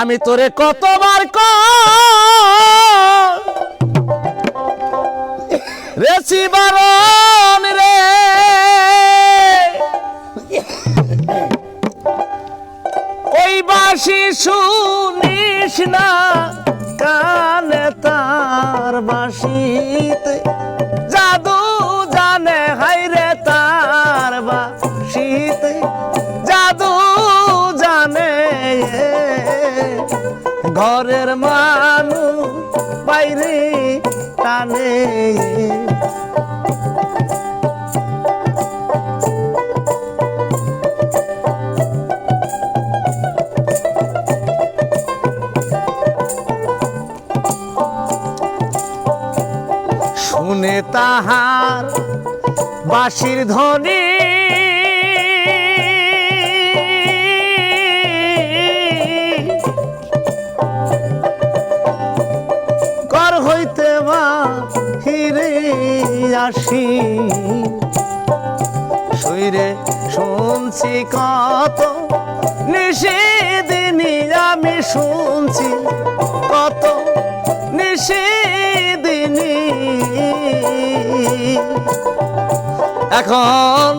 আমি তোরে কতবার ক রেছি বারণ রে। ওই বাসি শুনিস না কানে তার বাসিতে ঘরের মানু বাইরে টানে। শুনে তাহার বাঁশির ধ্বনি আসি শৈরে শুনছি কত নিষেদিনী আমি শুনছি কত নিষেদিনী এখন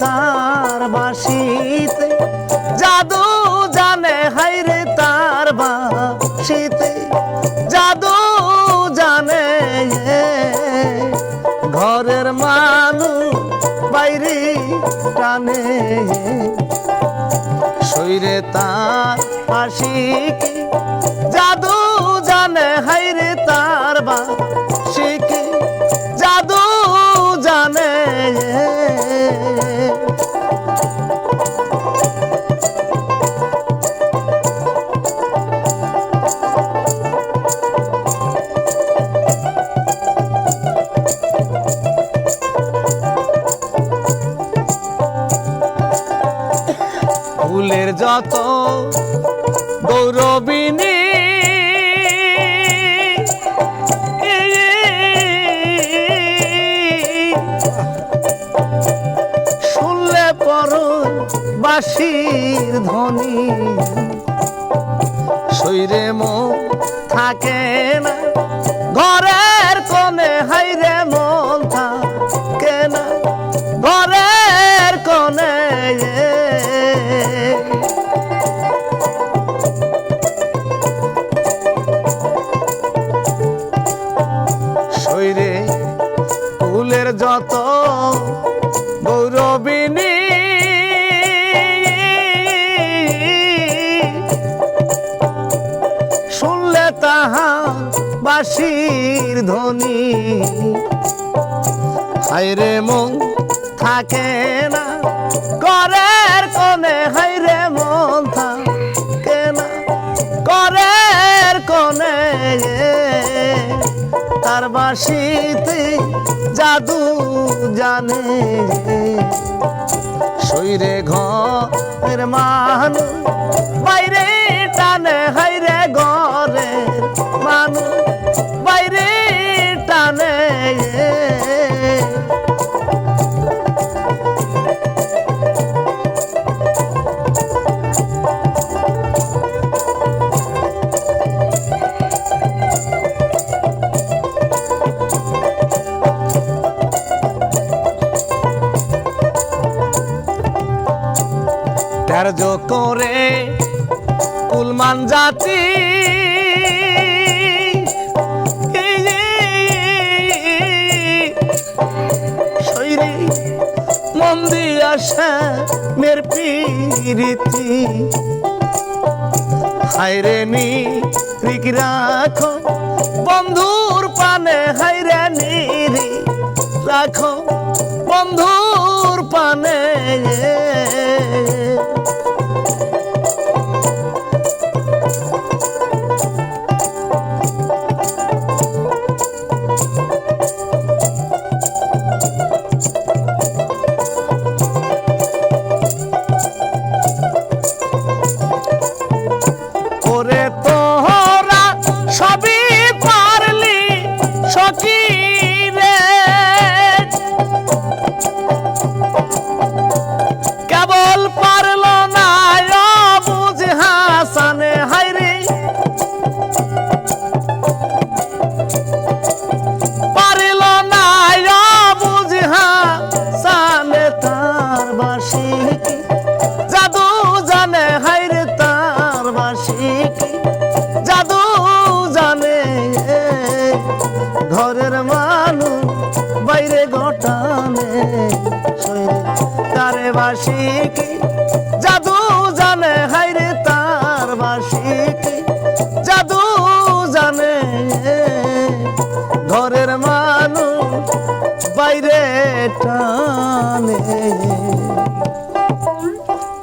তার বাসিতে জাদু জানে হাইরে তার বাসিতে জাদু জানে, ঘরের মানুষ বাইরে টানে। শৈরে তার আশিকি, জাদু জানে হাইরে ফুলের যত গৌরবিনী শুনলে পর ধ্বনি। শৈরে মো থাকে না ঘরের বাসির ধ্বনি। হাইরে মন থাকে না করের কোনে হাইরে মন থাকে না করের কোনে তার বাসিতে জাদু জানে। শৈরে ঘরের মানু বাইরে টানে মানু বাইরে টানে। ধার্য করে কুলমান জাতি মন্দি আসা মের পিরিতি। হাইরে নি রিক রাখো। বন্ধুর পানে হাইরে নি রাখো। বন্ধুর পানে বাসি কি জাদু জানে হাইরে তার বাসি কি জাদু জানে ঘরের মানুষ বাইরে টানে